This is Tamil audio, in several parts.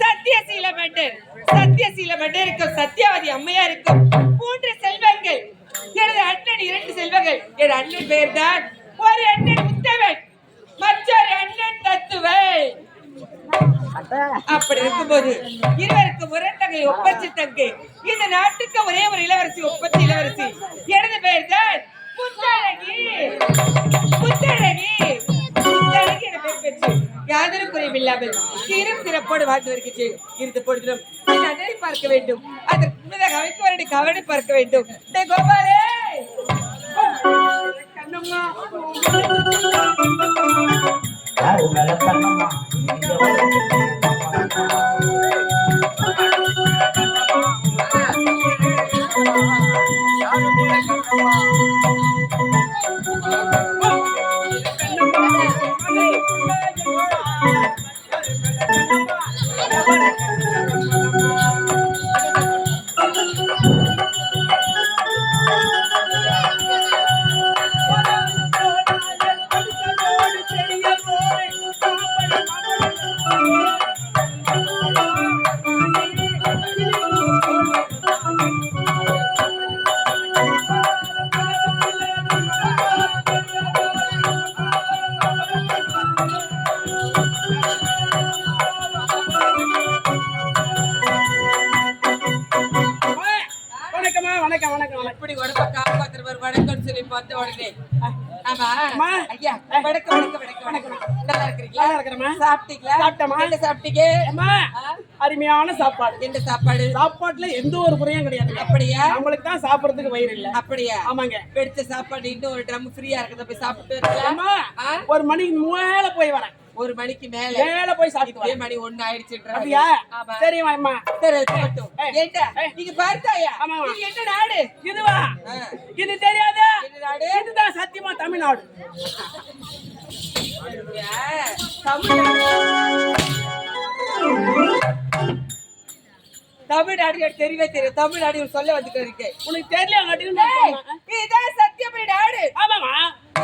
சத்தியசீல மண்டர் சத்தியசீல மண்டர் இருக்கும். மண்டருக்கும் சத்தியவதி அம்மையாருக்கும் மூன்று செல்வங்கள். எனது அண்ணன் இரண்டு செல்வங்கள். என் அண்ணன் பெயர் தான் ஒரு அண்ணன் உத்தவன் மற்றொரு அண்ணன் தத்துவன். அப்படி இருக்கும்போது இருவருக்கு முரண்டகை ஒப்பச்சி தங்கை. இந்த நாட்டுக்கு ஒரே ஒரு இளவரசி ஒப்பச்சி இளவரசி. எனது பெயர் தான் புத்தழகி. புத்தழகி. புத்தழகி என பெயர் பெற்று யாதொரு குறைவில்லாமல் சீரும் சிறப்போடு வாழ்ந்து வருகிறேன் இருந்த பொழுதிலும் என் பார்க்க வேண்டும். அதற்கு முன்னதாக அமைப்பவருடைய கவனை பார்க்க வேண்டும். கோபாலே! கண்ணம்மா! யாரு மேல கண்ணம்மா சாப்பிட்டீங்களா? சாப்பிட்டேம்மா. என்ன சாப்பிட்டீங்க? அம்மா அருமையான சாப்பாடு. என்ன சாப்பாடு? சாப்பாட்டுல எந்த ஒரு குறையும் கிடையாது. அப்படியா? நம்மளுக்கு தான் சாப்பிடுறதுக்கு வயிறு இல்ல. அப்படியா? ஆமாங்க. எடுத்த சாப்பாடு இன்னும் ஒரு ட்ரம் ஃப்ரீயா இருக்கத போய் சாப்பிட்டு ஒரு மணிக்கு மேல போய் வரேன். ஒரு மணிக்கு மேல? மேல போய் சாப்பிட்டு மணி ஒண்ணு ஆயிடுச்சுன்ற அப்படியா? சரி. ஏண்டா? ஏய். நீங்க பார்த்தாயா? என்ன நாடு? இதுவா. இது தெரியாதா? நாடு? இதுதான் சத்தியமா தமிழ்நாடு. தமிழ்நாடு எனக்கு தெரியவே தெரியும் தமிழ்நாடு இவர் சொல்ல வந்துட்டு இருக்கேன் உனக்கு தெரியல இதுதான் சத்தியபுரி நாடு ஆமாமா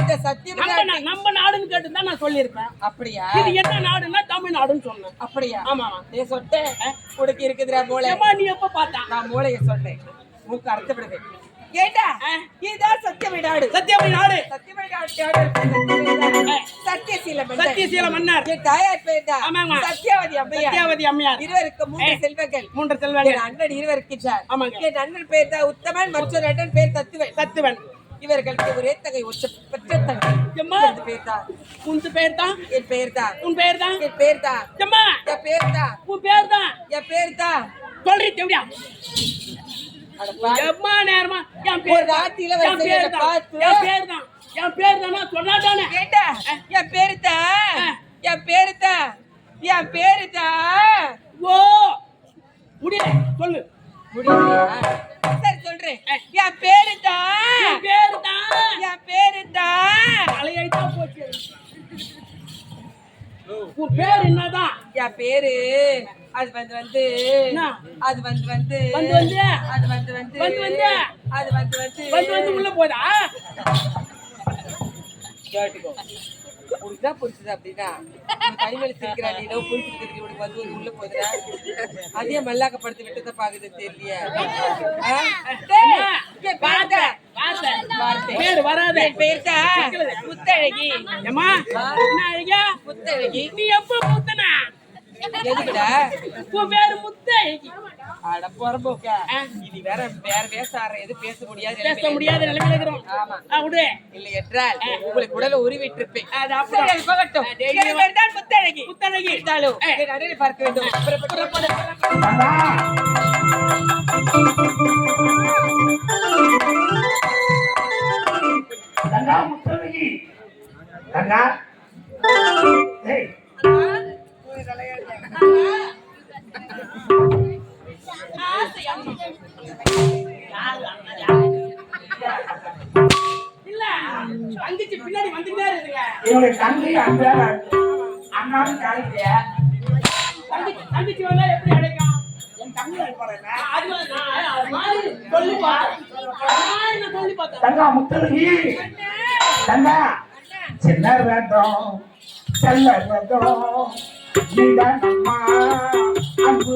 இந்த சத்தியபுரி நம்ம நாடுன்னு கேட்டு தான் நான் சொல்லியிருப்பேன். அப்படியா? இது என்ன நாடுன்னா தமிழ்நாடுன்னு சொன்னேன். அப்படியா? ஆமாமா நீ சொட்டேன் உனக்கு இருக்குதுடா மூளை. ஏம்மா நீ எப்ப பார்த்தா நான் மூளைய சொன்னேன். மூக்கு அறுத்து விடுவேன் ஏண்டா? இதுதான் சத்தியபுரி நாடு சத்தியபுரி நாடு சத்தியபுரி நாடு சத்தியசீல சத்தியசீல மன்னர். என் தாயார் பேர் தான் ஆமாங்க. சத்யாவதி அம்மையார். சத்தியாவதி அம்மையார். இருவருக்கு மூன்று செல்வங்கள். மூன்று செல்வங்கள். அண்ணன் இருவருக்கின்றார். ஆமாங்க. என் அண்ணன் பேர் தான் உத்தமன் மற்றொரு அண்ணன் பேர் தத்துவன். தத்துவன். இவர்களுக்கு ஒரே தகை ஒற்ற பெற்ற தங்கை. எம்மா. எனது பேர் தான். உன் பேர் தான். என் பேர் தான். உன் பேர் தான். என் பேர் தான். எம்மா. என் பேர் தான். உன் பேர் தான். என் பேர் தான். எப்படியா. எம்மா நேரமா? என் பேர் தான். ராத்திரியில என் பேர் தான். என் பேர் தான். என் பேர் தானா? சொன்னாதானே ஏண்டா? என் பேரு தான் என் பேரு தான் என் பேரு தான் ஓ! முடியல சொல்லு. சரி சொல்றேன். என் பேரு தான் என் பேர் தான் என் பேரு தான் தலையாயிட்டா போச்சு. உன் பேர் என்னதான் என் பேரு அது வந்து வந்து? அது வந்து வந்து வந்து வந்து? அது வந்து வந்து வந்து வந்து? அது வந்து வந்து வந்து வந்து உள்ள போதா கேட்டுக்கோ உனக்குதான் புடிச்சது அப்படின்னா நீ தனிமையில சிரிக்கிறா நீ ஏதோ புடிச்சிருக்கு உனக்கு வந்து உள்ள போதுடா அதே மல்லாக்கப்படுத்தி விட்டதை பாக்குது தான் முத்தழகி. முத்தழகி. நீ எப்ப முத்தனா? எதுக்குடா? உன் பேரு முத்தழகி அட பொறம்போக்கா. இனி வேற வேற பேசாற எது பேச முடியாது பேச முடியாத நிலைமையில இருக்கிறோம். ஆமா. விடு. இல்லை என்றால் உங்களுக்கு உடல உருவிட்டு இருப்பேன் அது போகட்டும். தான் முத்தழகி. முத்தழகி. இருந்தாலும் பார்க்க வேண்டும். முத்தழகி. தங்கா ஏய் அந்த அண்ணாவும் தங்கச்சி தங்கச்சி வந்தா எப்படி அடைக்கும் என் தங்கை போறேன் நான் சொல்லி பார்த்தேன் தங்கா தங்கா சின்ன செல்ல நிதானம்மா அன்பு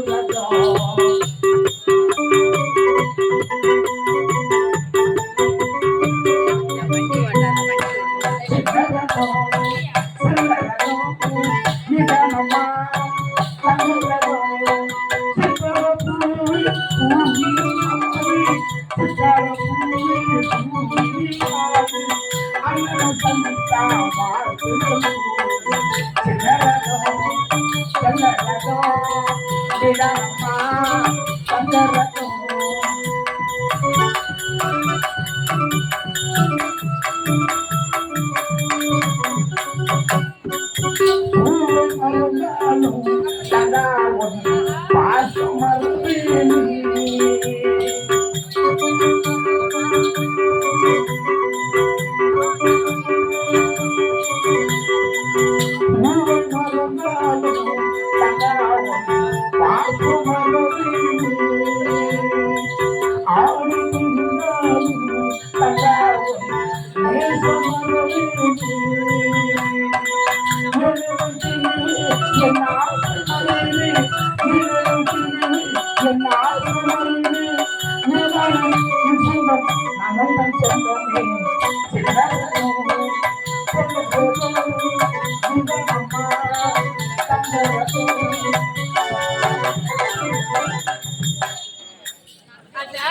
அண்ணா,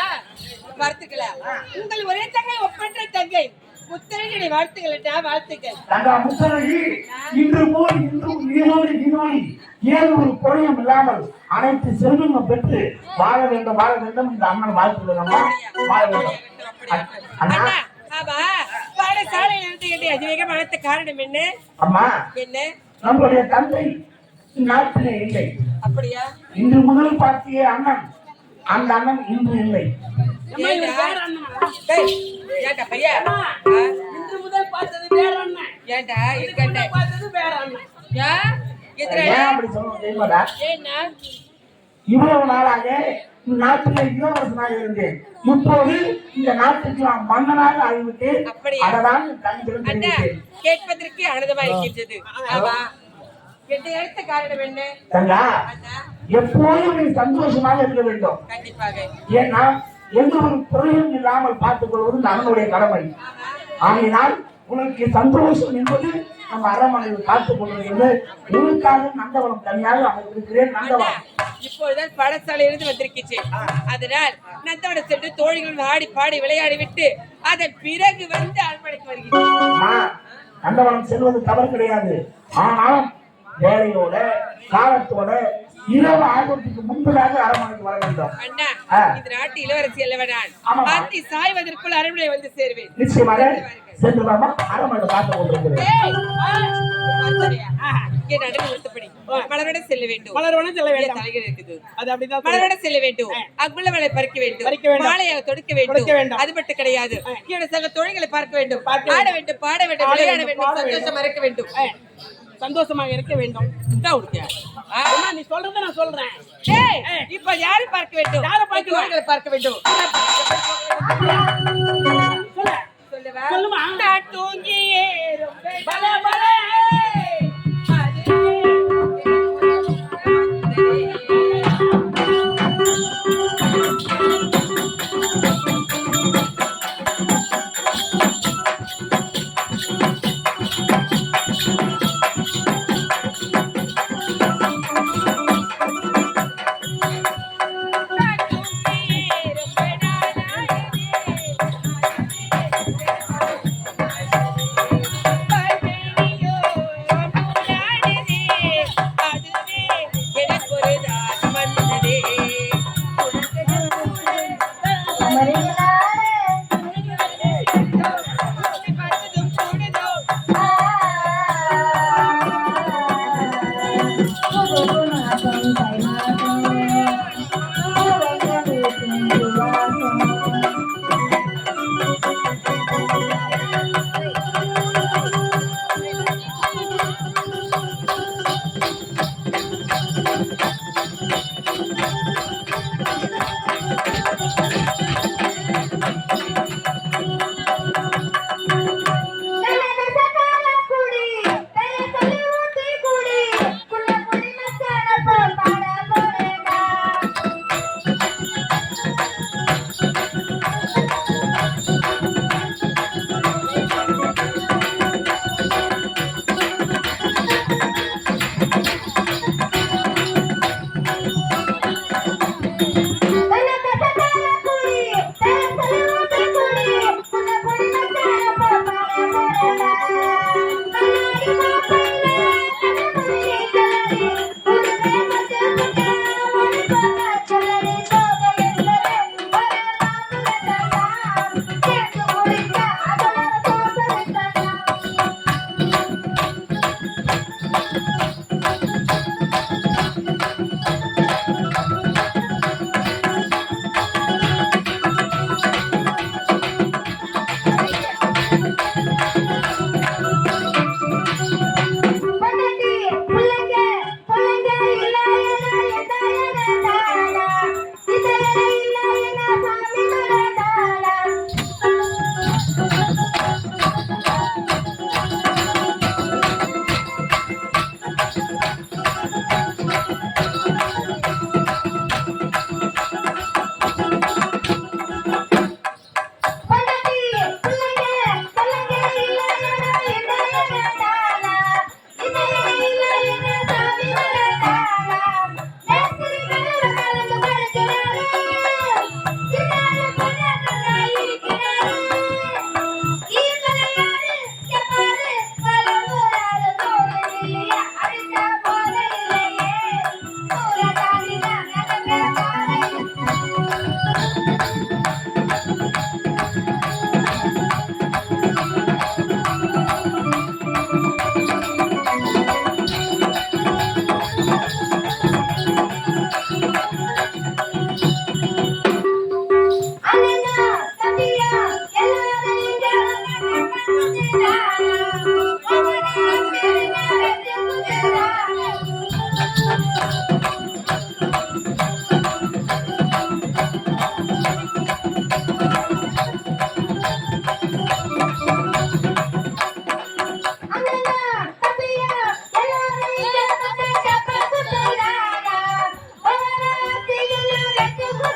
வாழ்த்துக்களா. உங்கள் ஒரே தங்கை ஒப்பற்ற தங்கை. முத்தரகனை வாழ்த்துக்கள் அண்ணா, வாழ்த்துக்கள். தங்கா முத்தரகி இன்று போல் இன்றும் நீரோடு நீரோடி ஏது ஒரு குறையும் இல்லாமல் அனைத்து செல்வங்களும் பெற்று வாழ வேண்டும் வாழ வேண்டும் இந்த அண்ணன் வாழ்த்துள்ளதம்மா வாழ வேண்டும். அண்ணா. ஆமா. பாடசாலையில் இருந்து என்னை அதிவேகம் அழைத்த காரணம் என்ன? அம்மா என்ன? நம்முடைய தந்தை நாட்டிலே இல்லை. அப்படியா? இன்று முதல் பார்த்திய அண்ணன். அந்த அண்ணன் இன்று இல்லை. இவ்வளவு நாளாக நாட்டிலே இளவரசனாக இருந்தேன். இப்போது இந்த நாட்டுக்கு நான் மன்னனாக ஆகிவிட்டு அப்படியா? அதனால் கேட்பதற்கு ஆமா. என்னை அழைத்த காரணம் என்ன? தங்கா அண்ணா. எப்போதும் நீ சந்தோஷமாக இருக்க வேண்டும். கண்டிப்பாக. ஏன்னா எந்த ஒரு குறையும் இல்லாமல் பார்த்துக் கொள்வது நம்மளுடைய கடமை. ஆமா ஆகையினால் உனக்கு சந்தோஷம் என்பது நம்ம அரண்மனையில் காத்துக் கொள்வது உனக்காக நந்தவனம் தனியாக அமைத்திருக்கிறேன் நந்தவனம். இப்பொழுதுதான் பாடசாலையிலிருந்து வந்திருக்கிச்சு. அதனால் நந்தவனம் சென்று தோழிகளுடன் ஆடி பாடி விளையாடி விட்டு அதன் பிறகு வந்து அரண்மனைக்கு வருகிறேன். நந்தவனம் செல்வது தவறு கிடையாது. ஆனால் வேலையோட காலத்தோட இரவு ஆர்வத்துக்கு முன்பதாக அரண்மனைக்கு வர வேண்டும். நாட்டு இளவரசி அல்லவ நான்? ஆமாம்மா. ஆத்தி சாய்வதற்குள் அரண்மனை வந்து சேருவேன். நிச்சயமாக சென்று வாமா அரண்மனை காத்துக் கொண்டிருக்கிறேன். செல்ல வேண்டும். மலர்வன செல்ல இங்கே வேண்டாம். தலைகள் இருக்குது. அது அப்படிதான் சொல்லுவேன். மலரோட செல்ல வேண்டும். அங்குள்ளவளை பறிக்க வேண்டும். பறிக்க வேண்டாம். மாலையை தொடுக்க தொடுக்க வேண்டும். அது மட்டும் கிடையாது. என்னோட சக தொழில்களை பார்க்க வேண்டும். பார்க்க ஆட வேண்டும். பாட வேண்டும் விளையாட வேண்டும். சந்தோஷமா இருக்க சந்தோஷமாக இருக்க வேண்டும். நீ சொல்றத நான் சொல்றேன். இப்ப யாரை பார்க்க வேண்டும்? யாரை பார்க்க தொழில்களை பார்க்க வேண்டும். சொல்லுமா. பலே, பலே. நான் தூங்கியே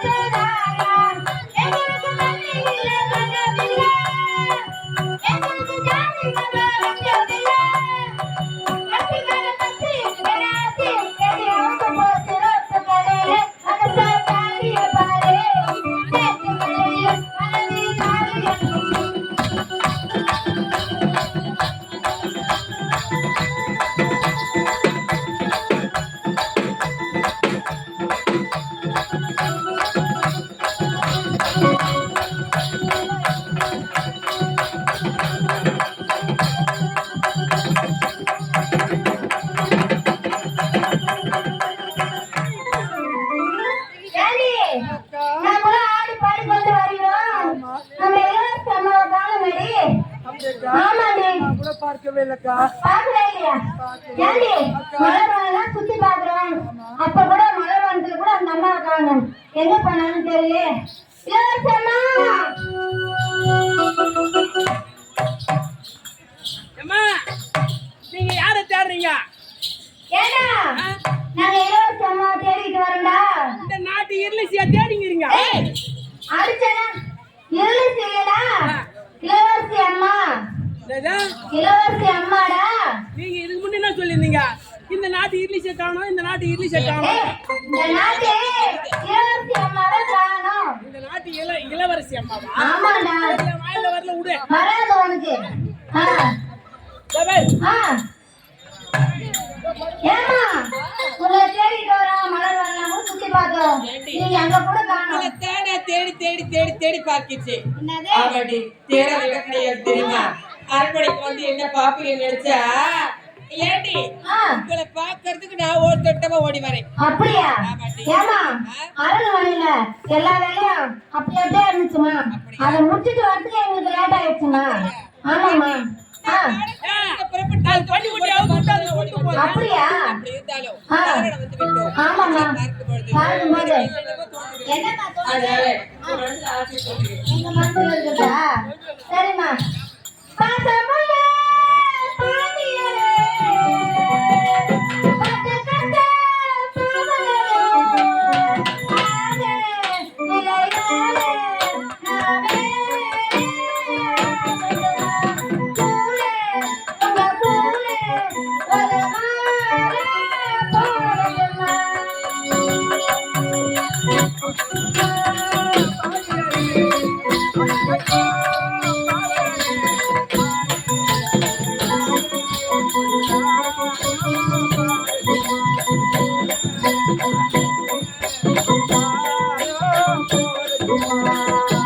Yeah. நான் கூட பாடி கொண்டு வருகிறோம் நம்ம இலவச அம்மாவை காணமடி ஆமாடி ஏண்டி? மலர்வானெல்லாம் சுத்தி பாக்குறோம் அப்ப கூட மலர்வானத்துல கூட அந்த காணும். எங்க போனாலும் தெரியல இலவச நீங்க யாரை தேடுறீங்க? நாங்க தேடிட்டு வரோம்டா இந்த நாட்டு இருளிசியா தேடிங்கிறீங்க? அடிச்சனா. இளவரசி அம்மா? இளவரசி அம்மாடா. நீங்க இதுக்கு முன்ன என்ன இந்த நாட்டு இருளிசிய காணும் இந்த நாட்டு ஏய், காணும். இந்த நாட்டு இளவரசி அம்மாவை காணோம்? இந்த நாட்டு இள இளவரசி அம்மாவா? ஆமாடா. வாயில வரல விடு. வராது உனக்கு. ஆ. ஏம்மா, உங்களை தேடிட்டு வரோம், மலர் வரலாம் சுத்தி பார்த்தோம். நீங்க அங்க கூட காணோம். தேட தேடி தேடி தேடி தேடி பார்க்கிச்சு. என்னது? ஆமாடி தேட இடம் கிடையாது தெரியுமா? அரண்மனைக்கு வந்து என்ன பாப்பீங்க நினைச்சா ஏண்டி? ஆ, உங்களை பாக்குறதுக்கு நான் ஒரு தொட்டமா ஓடி வரேன். அப்படியா. ஏமா அரண்மனையில எல்லா வேலையும் அப்படி அப்படியே இருந்துச்சுமா? அதை முடிச்சிட்டு வரதுக்கு எங்களுக்கு லேட் ஆயிடுச்சுமா? ஆமாம்மா. அப்படியா? அப்படி இருந்தாலும் ஆ. Thank you.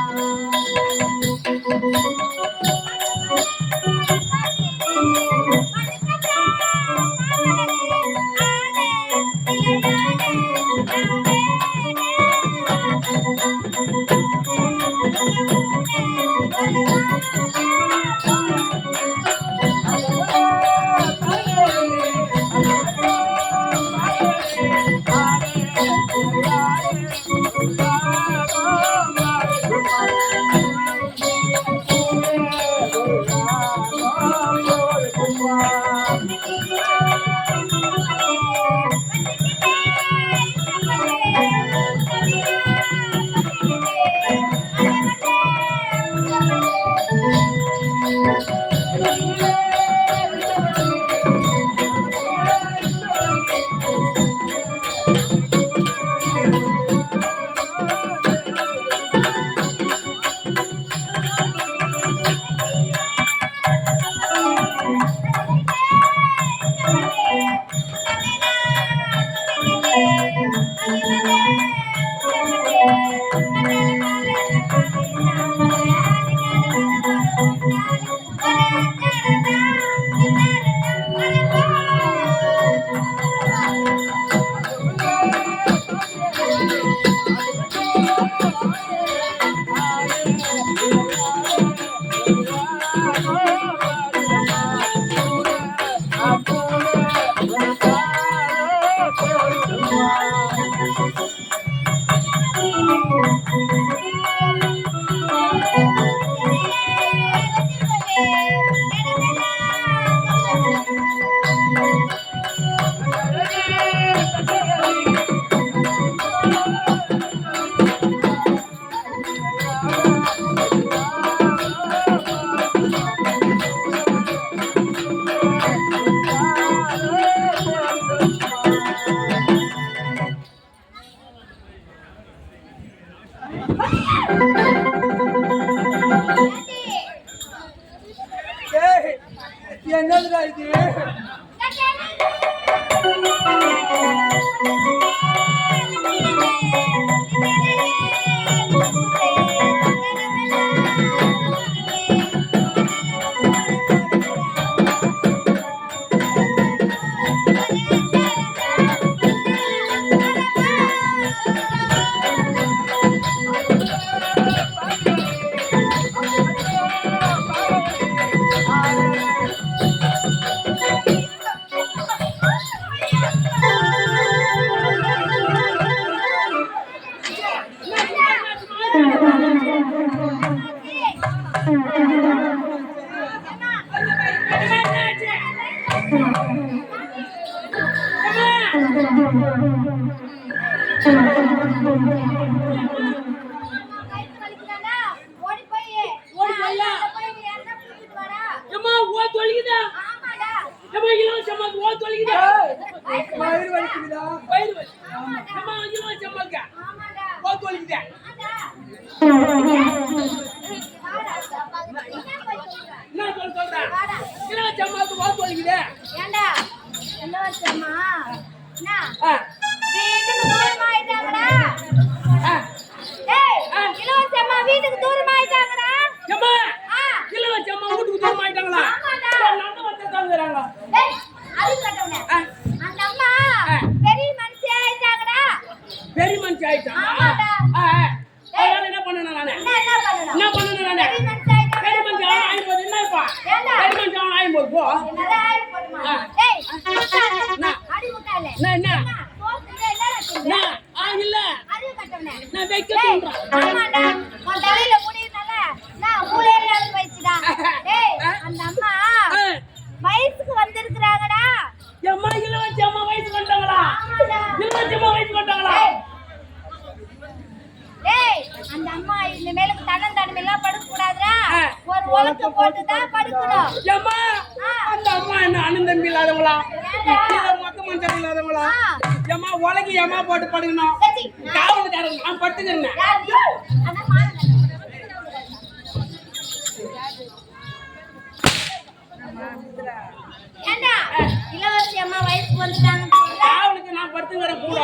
Come here! வழக்கு போட்டு தான் அந்த அம்மா என்ன அனந்தம் இல்லாதவங்களா? மொத்தம் மஞ்சள் இல்லாதவங்களா? ஏம்மா உலகி ஏமா போட்டு படுக்கணும்? காவலுக்காரங்க நான் படுத்துக்கிறேன் ஏண்டா? இளவரசி அம்மா வயசுக்கு வந்துட்டாங்க. அவளுக்கு நான் படுத்துங்கிற கூட.